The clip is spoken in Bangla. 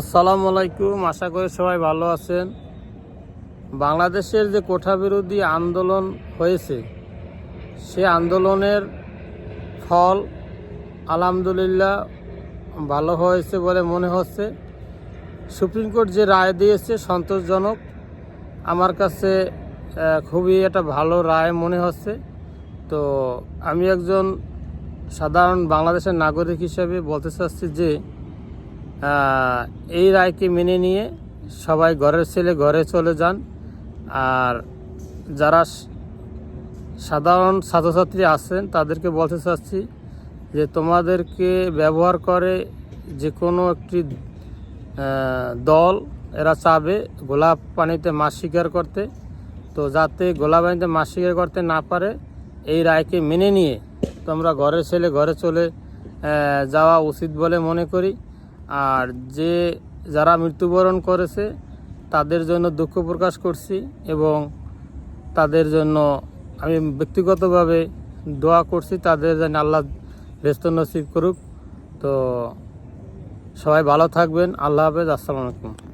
আসসালামু আলাইকুম, আশা করি সবাই ভালো আছেন। বাংলাদেশের যে কোঠা বিরোধী আন্দোলন হয়েছে, সে আন্দোলনের ফল আলহামদুলিল্লাহ ভালো হয়েছে বলে মনে হচ্ছে। সুপ্রিম কোর্ট যে রায় দিয়েছে সন্তোষজনক, আমার কাছে খুবই একটা ভালো রায় মনে হচ্ছে। তো আমি একজন সাধারণ বাংলাদেশের নাগরিক হিসেবে বলতে চাচ্ছি যে এই রায়কে মেনে নিয়ে সবাই ঘরের ছেলে ঘরে চলে যান। আর যারা সাধারণ ছাত্রছাত্রী আছেন, তাদেরকে বলতে চাচ্ছি যে তোমাদেরকে ব্যবহার করে যে কোনো একটি দল এরা চাবে গোলাপ পানিতে মাছ শিকার করতে। তো যাতে গোলাপ পানিতে মাছ শিকার করতে না পারে, এই রায়কে মেনে নিয়ে তোমরা ঘরের ছেলে ঘরে চলে যাওয়া উচিত বলে মনে করি। আর যে যারা মৃত্যুবরণ করেছে, তাদের জন্য দুঃখ প্রকাশ করছি এবং তাদের জন্য আমি ব্যক্তিগতভাবে দোয়া করছি, তাদের যেন আল্লাহ ব্যস্ত নসিব করুক। তো সবাই ভালো থাকবেন। আল্লাহ হাফেজ। আসসালামু আলাইকুম।